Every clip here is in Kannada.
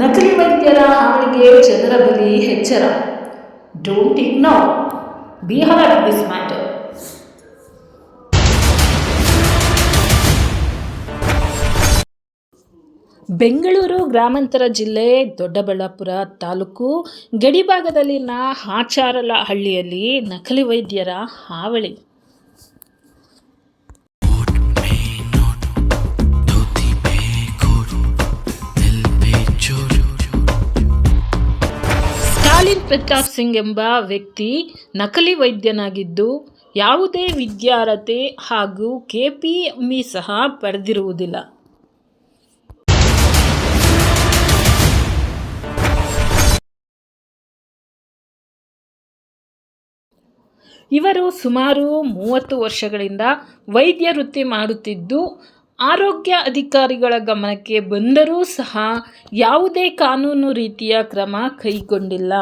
ನಕಲಿ ವೈದ್ಯರ ಹಾವಳಿಗೆ ಜನರ ಬಲಿ ಎಚ್ಚರ. Don't ignore be this matter Bengaluru ಗ್ರಾಮಾಂತರ ಜಿಲ್ಲೆ ದೊಡ್ಡಬಳ್ಳಾಪುರ ತಾಲೂಕು ಗಡಿಭಾಗದಲ್ಲಿನ ಹಾಚಾರಲಹಳ್ಳಿಯಲ್ಲಿ ನಕಲಿ ವೈದ್ಯರ ಹಾವಳಿ. ಸ್ಟಾಲಿನ್ ಪ್ರತಾಪ್ ಸಿಂಗ್ ಎಂಬ ವ್ಯಕ್ತಿ ನಕಲಿ ವೈದ್ಯನಾಗಿದ್ದು, ಯಾವುದೇ ವಿದ್ಯಾರ್ಹತೆ ಹಾಗೂ ಕೆಪಿಎಂಇ ಸಹ ಪಡೆದಿರುವುದಿಲ್ಲ. ಇವರು ಸುಮಾರು ಮೂವತ್ತು ವರ್ಷಗಳಿಂದ ವೈದ್ಯ ವೃತ್ತಿ ಮಾಡುತ್ತಿದ್ದು, ಆರೋಗ್ಯ ಅಧಿಕಾರಿಗಳ ಗಮನಕ್ಕೆ ಬಂದರೂ ಸಹ ಯಾವುದೇ ಕಾನೂನು ರೀತಿಯ ಕ್ರಮ ಕೈಗೊಂಡಿಲ್ಲ.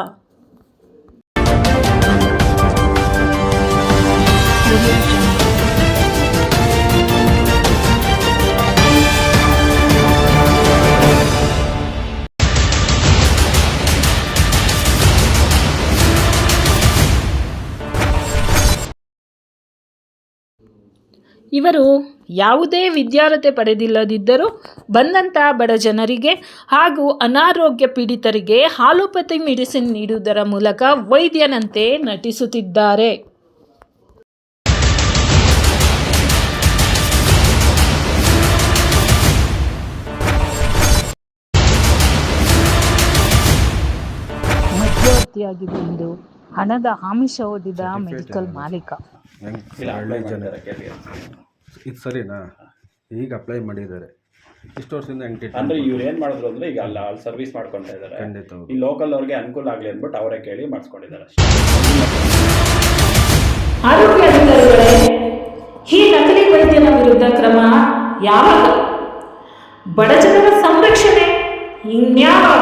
ಇವರು ಯಾವುದೇ ವಿದ್ಯಾರ್ಹತೆ ಪಡೆದಿಲ್ಲದಿದ್ದರೂ ಬಂದಂಥ ಬಡ ಜನರಿಗೆ ಹಾಗೂ ಅನಾರೋಗ್ಯ ಪೀಡಿತರಿಗೆ ಹಾಲೋಪತಿ ಮೆಡಿಸಿನ್ ನೀಡುವುದರ ಮೂಲಕ ವೈದ್ಯನಂತೆ ನಟಿಸುತ್ತಿದ್ದಾರೆ. ಮಧ್ಯವರ್ತಿಯಾಗಿ ಎಂದು ಹಣದ ಆಮಿಷ ಓದಿದ ಮೆಡಿಕಲ್ ಮಾಲೀಕ. ಜನ ಇದು ಸರಿನಾ? ಈಗ ಅಪ್ಲೈ ಮಾಡಿದ್ದಾರೆ. ಇಷ್ಟು ವರ್ಷದಿಂದ ಹೆಂಗೆ ಅಂದ್ರೆ ಇವ್ರು ಏನು ಮಾಡಿದ್ರು ಅಂದ್ರೆ ಈಗ ಅಲ್ಲ ಅಲ್ಲಿ ಸರ್ವಿಸ್ ಮಾಡ್ಕೊಂತ ಇದ್ದಾರೆ ಖಂಡಿತ ಹೌದು. ಈ ಲೋಕಲ್ ಅವ್ರಿಗೆ ಅನುಕೂಲ ಆಗಲಿ ಅಂದ್ಬಿಟ್ಟು ಅವರೇ ಕೇಳಿ ಮಾಡಿಸ್ಕೊಂಡಿದ್ದಾರೆ ಆರೋಗ್ಯ ಅಧಿಕಾರಿಗಳೇ ಈ ನಕಲಿ ವೈದ್ಯರ ವಿರುದ್ಧ ಕ್ರಮ ಯಾವಾಗ? ಬಡಜನರ ಸಂರಕ್ಷಣೆ ಇನ್ಯಾವಾಗ?